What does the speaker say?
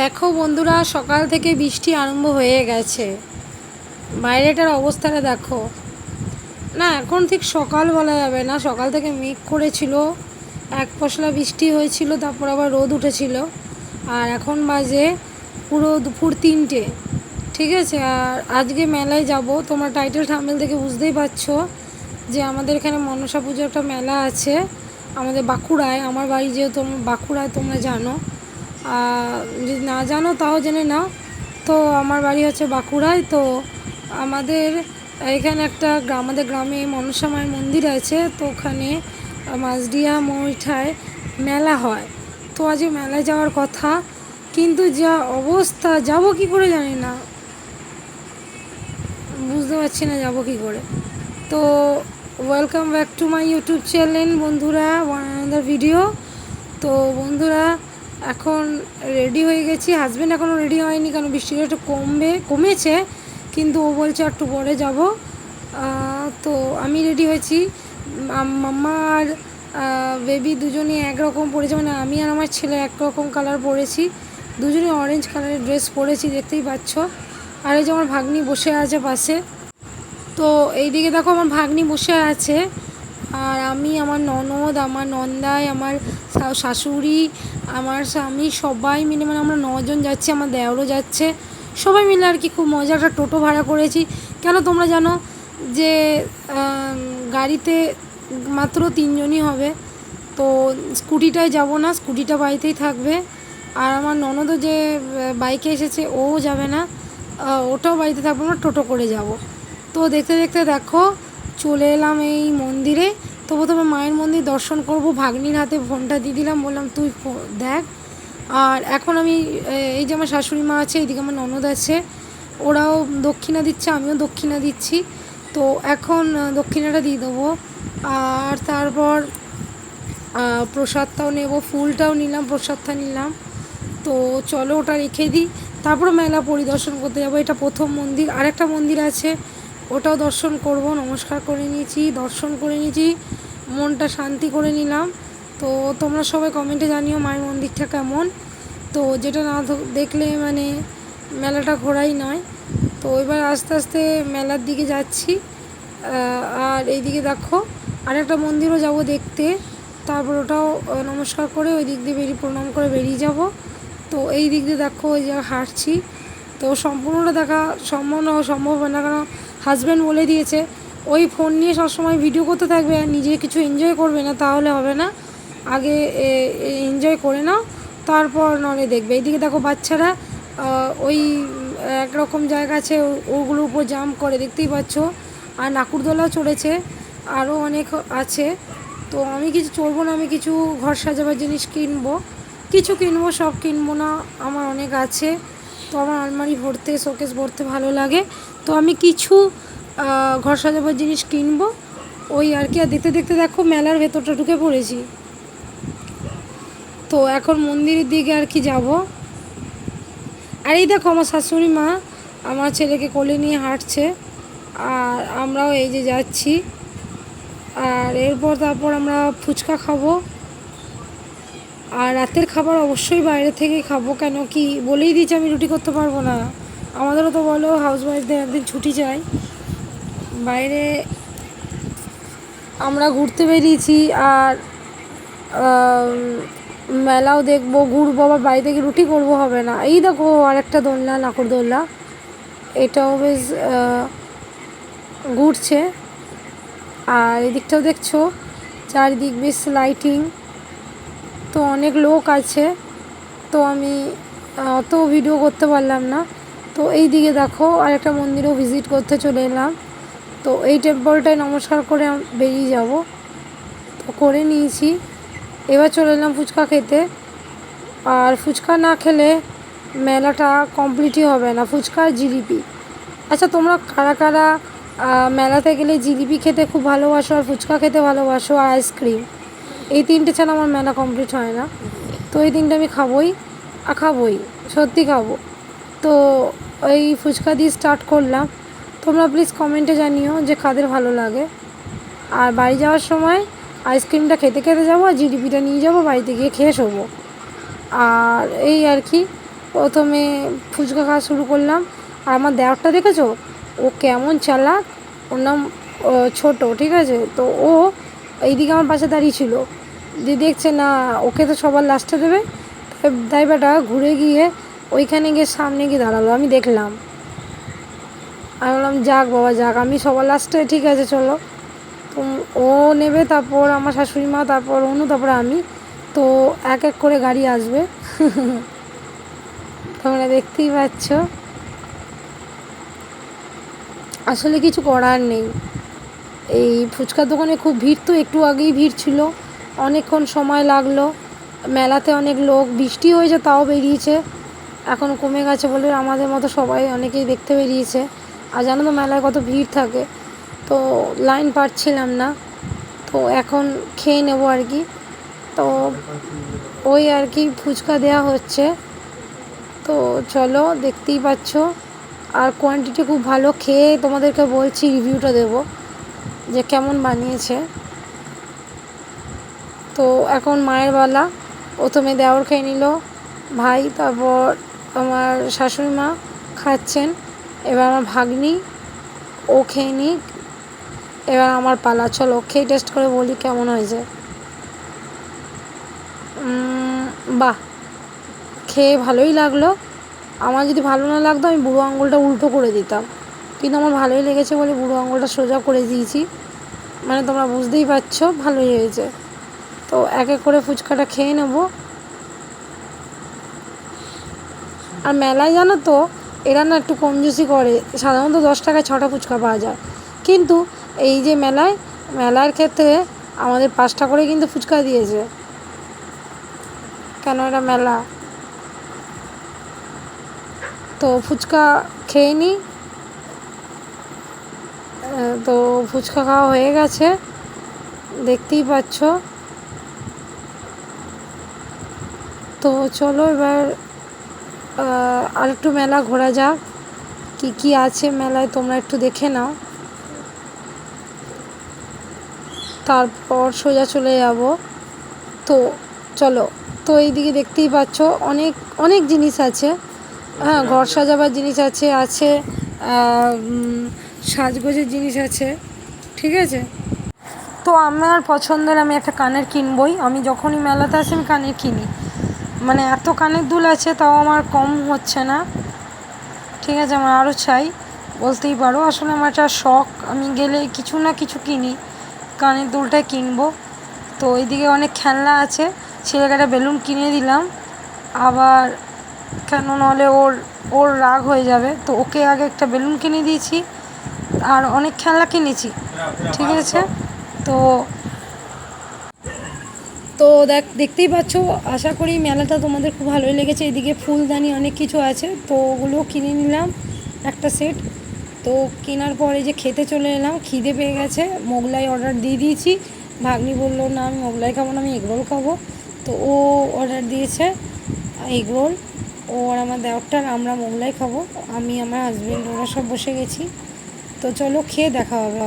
দেখো বন্ধুরা, সকাল থেকে বৃষ্টি আরম্ভ হয়ে গেছে। বাইরেটার অবস্থাটা দেখো। না, এখন ঠিক সকাল বলা যাবে না। সকাল থেকে মেঘ করেছিল, এক পশলা বৃষ্টি হয়েছিল, তারপর আবার রোদ উঠেছিল। আর এখন বাজে পুরো দুপুর তিনটে। ঠিক আছে, আর আজকে মেলায় যাব। তোমরা টাইটেল থাম্বেল থেকে বুঝতেই পারছ যে আমাদের এখানে মনসা পুজোর একটা মেলা আছে। আমাদের বাঁকুড়ায়, আমার বাড়ি যেহেতু বাঁকুড়ায়, তোমরা জানো। যদি না জানো তাও জেনে নাও। তো আমার বাড়ি হচ্ছে বাঁকুড়ায়, তো আমাদের এখানে একটা আমাদের গ্রামে মনসা মায়ের মন্দির আছে, তো ওখানে মাঝডিয়া মরিঠায় মেলা হয়। তো আজ মেলায় যাওয়ার কথা, কিন্তু যা অবস্থা, যাব কি করে জানি না। বুঝতে পারছি না যাব কি করে। তো welcome back to my YouTube channel বন্ধুরা আনাদার ভিডিও তো বন্ধুরা এখন রেডি হয়ে গেছি। হাজব্যান্ড এখনও রেডি হয়নি কারণ বৃষ্টিটা একটু কমবে, কমেছে, কিন্তু ও বলছে একটু পরে যাব। তো আমি রেডি হয়েছি। মাম্মা আর বেবি দুজনে একরকম পরেছে। মানে আমি আর আমার ছেলে একরকম কালার পরেছি। দুজনে অরেঞ্জ কালারের ড্রেস পরেছি, দেখতেই পাচ্ছ। আর এই যে আমার ভাগ্নি বসে আছে পাশে। তো এইদিকে দেখো আমার ভাগ্নি বসে আছে। আর আমি, আমার ননদ, আমার নন্দাই, আমার শাশুড়ি, আমার স্বামী, সবাই মিলে মানে আমরা নজন যাচ্ছি, আমার দেওরও যাচ্ছে। সবাই মিলে আর কি খুব মজা, একটা টোটো ভাড়া করেছি। কেন তোমরা জানো যে গাড়িতে মাত্র তিনজনই হবে, তো স্কুটিটায় যাব না, স্কুটিটা বাড়িতেই থাকবে। আর আমার ননদও যে বাইকে এসেছে, ও যাবে না ওটাও বাড়িতে থাকব না টোটো করে যাব। তো দেখতে দেখতে দেখো চলে এলাম এই মন্দিরে। তো প্রথমে মায়ের মন্দির দর্শন করব। ভাগ্নির হাতে ফোনটা দিয়ে দিলাম, বললাম, তুই দেখ। আর এখন আমি এই যে আমার শাশুড়ি মা আছে এইদিকে আমার ননদ আছে, ওরাও দক্ষিণা দিচ্ছে, আমিও দক্ষিণা দিচ্ছি। তো এখন দক্ষিণাটা দিয়ে দেবো। আর তারপর প্রসাদটাও নেব, ফুলটাও নিলাম, প্রসাদটা নিলাম। তো চলো ওটা রেখে দিই। তারপর মেলা পরিদর্শন করতে যাব। এটা প্রথম মন্দির। আরেকটা মন্দির আছে ওটাও দর্শন করব, নমস্কার করে নিয়েছি, দর্শন করে নিয়েছি, মনটা শান্তি করে নিলাম। তো তোমরা সবাই কমেন্টে জানিও মায়ের মন্দিরটা কেমন। তো যেটা না দেখলে মানে মেলাটা ঘোরাই নয়। তো এবার আস্তে আস্তে মেলার দিকে যাচ্ছি। আর এইদিকে দেখো আর একটা মন্দিরও যাব দেখতে। তারপর ওটাও নমস্কার করে ওই দিক দিয়ে বেরিয়ে, প্রণাম করে বেরিয়ে যাব। তো এই দিক দিয়ে দেখো ওই জায়গায় হাঁটছি। তো সম্পূর্ণটা দেখা সম্ভব না সম্ভব না। কারণ হাজব্যান্ড বলে দিয়েছে, ওই ফোন নিয়ে সবসময় ভিডিও করতে থাকবে আর নিজে কিছু এনজয় করবে না, তাহলে হবে না। আগে এনজয় করে নাও, তারপর নলে দেখবে। এইদিকে দেখো বাচ্চারা ওই একরকম জায়গা আছে ওগুলোর উপর জাম্প করে, দেখতেই পাচ্ছ। আর নাকুরদোলাও চড়েছে আরও অনেক আছে। তো আমি কিছু চড়বো না, আমি কিছু ঘর সাজাবার জিনিস কিনবো। কিছু কিনবো, সব কিনবো না, আমার অনেক আছে। তো আমার আলমারি ভরতে, শোকেস ভরতে ভালো লাগে। তো আমি কিছু ঘর সাজাবার জিনিস কিনবো। ওই আর কি, আর দেখতে দেখতে দেখো মেলার ভেতরটা ঢুকে পড়েছি। তো এখন মন্দিরের দিকে আর কি যাব। আর এই দেখো আমার শাশুড়ি মা, আমার ছেলেকে কোলে নিয়ে হাঁটছে। আর আমরাও এই যে যাচ্ছি। আর এরপর তারপর আমরা ফুচকা খাব। আর রাতের খাবার অবশ্যই বাইরে থেকে খাব, কেন কি বলেই দিয়েছি আমি রুটি করতে পারব না। আমাদেরও তো বলো হাউস ওয়াইফদের একদিন ছুটি চাই। বাইরে আমরা ঘুরতে বেরিয়েছি আর মেলাও দেখব, ঘুরবো, আবার বাড়ি থেকে রুটি করব, হবে না। এই দেখো আর একটা দোলনা নাকর দোলনা। এটাও বেশ ঘুরছে। আর এদিকটাও দেখছ, চারিদিক বেশ লাইটিং তো অনেক লোক আছে, তো আমি অত ভিডিও করতে পারলাম না। তো এই দিকে দেখো, আরেকটা মন্দিরও ভিজিট করতে চলে এলাম। তো এই টেম্পলটায় নমস্কার করে বেরিয়ে যাব। তো করে নিয়েছি। এবার চলে এলাম ফুচকা খেতে। আর ফুচকা না খেলে মেলাটা কমপ্লিটই হবে না। ফুচকা আর জিলিপি। আচ্ছা তোমরা কারা কারা মেলাতে গেলে জিলিপি খেতে খুব ভালোবাসো আর ফুচকা খেতে ভালোবাসো আর আইসক্রিম এই তিনটে ছাড়া আমার মেলা কমপ্লিট হয় না। তো এই তিনটে আমি খাবোই, আর খাবোই, সত্যি খাব। তো এই ফুচকা দিয়ে স্টার্ট করলাম। তোমরা প্লিজ কমেন্টে জানিও যে কাদের ভালো লাগে। আর বাড়ি যাওয়ার সময় আইসক্রিমটা খেতে খেতে যাব আর জিডিপিটা নিয়ে যাব, বাড়িতে গিয়ে খেয়ে শোবো। আর এই আর কি, প্রথমে ফুচকা খাওয়া শুরু করলাম। আর আমার দেওরটা দেখেছ? ও কেমন চালাক, ওর নাম ছোট, ঠিক আছে? তো ও এইদিকে আমার পাশে দাঁড়িয়ে ছিল। যে দেখছে, না, ওকে তো সবার লাস্টে দেবে। তাই ঘুরে গিয়ে ওইখানে গিয়ে সামনে গিয়ে দাঁড়াল। আমি দেখলাম। আমি বললাম, যাক বাবা, যাক, আমি সবার লাস্টে ঠিক আছে, চলো। তো ও নেবে, তারপর আমার শাশুড়ি মা, তারপর অনু, তারপর আমি। তো এক এক করে গাড়ি আসবে। তোমরা দেখতেই পাচ্ছ। আসলে কিছু করার নেই। এই ফুচকার দোকানে খুব ভিড় তো, একটু আগেই ভিড় ছিল। অনেকক্ষণ সময় লাগল। মেলাতে অনেক লোক, বৃষ্টি হয়েছে তাও বেরিয়েছে। এখন কমে গেছে বলে আমাদের মতো সবাই অনেকেই দেখতে বেরিয়েছে। আর জানো তো, মেলায় কত ভিড় থাকে। তো লাইন পাচ্ছিলাম না। তো এখন খেয়ে নেব আর কি। তো ওই আর কি ফুচকা দেওয়া হচ্ছে। তো চলো, দেখতেই পাচ্ছ। আর কোয়ান্টিটি খুব ভালো, খেয়ে তোমাদেরকে বলছি রিভিউটা দেবো। যে কেমন বানিয়েছে। তো এখন মায়ের বেলা প্রথমে দেওর খেয়ে নিল। ভাই, তারপর আমার শাশুড়ি মা খাচ্ছেন। এবার আমার ভাগ্নি, ও খেয়ে নিক। এবার আমার পালা, চলো খেয়ে টেস্ট করে বলি কেমন হয়েছে। বাহ, খেয়ে ভালোই লাগল। আমার যদি ভালো না লাগতো, আমি বুড়ো আঙুলটা উল্টো করে দিতাম। কিন্তু আমার ভালোই লেগেছে বলে বুড়ো আঙুলটা সোজা করে দিয়েছি। মানে তোমরা বুঝতেই পারছ, ভালোই হয়েছে। তো এক এক করে ফুচকাটা খেয়ে নেব। আর মেলায় জানো তো, এরা না একটু কমজুসি করে। সাধারণত দশ টাকায় ছটা ফুচকা পাওয়া যায়। কিন্তু এই যে মেলায়, মেলার ক্ষেত্রে আমাদের পাঁচটা করে কিন্তু ফুচকা দিয়েছে। কেন এটা মেলা? তো ফুচকা খেয়ে নিই তো ফুচকা খাওয়া হয়ে গেছে। দেখতেই পাচ্ছ। তো চলো এবার আহ, আরেকটু মেলা ঘোরা যাক। কি কি আছে মেলায় তোমরা একটু দেখে নাও। তারপর সোজা চলে যাব। তো চলো তো এইদিকে দেখতেই পাচ্ছ অনেক অনেক জিনিস আছে। হ্যাঁ ঘর সাজাবার জিনিস আছে আছে সাজগোজের জিনিস আছে, ঠিক আছে? তো আমার পছন্দের আমি একটা কানের কিনবই। আমি যখনই মেলাতে আসি, আমি কানের কিনি। মানে এত কানের দুল আছে, তাও আমার কম হচ্ছে না। ঠিক আছে, আমার আরও চাই, বলতেই পারো। আসলে আমার একটা শখ, আমি গেলে কিছু না কিছু কিনি, কানের দুলটা কিনবো। তো ওইদিকে অনেক খেলনা আছে, ছেলেকে একটা বেলুন কিনে দিলাম। আবার কেন নাহলে ওর ওর রাগ হয়ে যাবে। তো ওকে আগে একটা বেলুন কিনে দিয়েছি। আর অনেক খেলনা কিনেছি। ঠিক আছে? তো তো দেখ, দেখতেই পাচ্ছ, আশা করি মেলাটা তোমাদের খুব ভালোই লেগেছে। এদিকে ফুলদানি অনেক কিছু আছে, তো ওগুলো কিনে নিলাম একটা সেট। তো কেনার পরে যে খেতে চলে এলাম, খিদে পেয়ে গেছে, মোগলাই অর্ডার দিয়ে দিয়েছি। ভাগ্নি বলল, না, আমি মোগলাই খাব না, আমি এগরোল খাব। তো ও অর্ডার দিয়েছে এগরোল ও আর আমার দেওরটা আর আমরা মোগলাই খাব। আমি, আমার হাজবেন্ড ওরা সব বসে গেছি। তো চলো খেয়ে দেখা হবে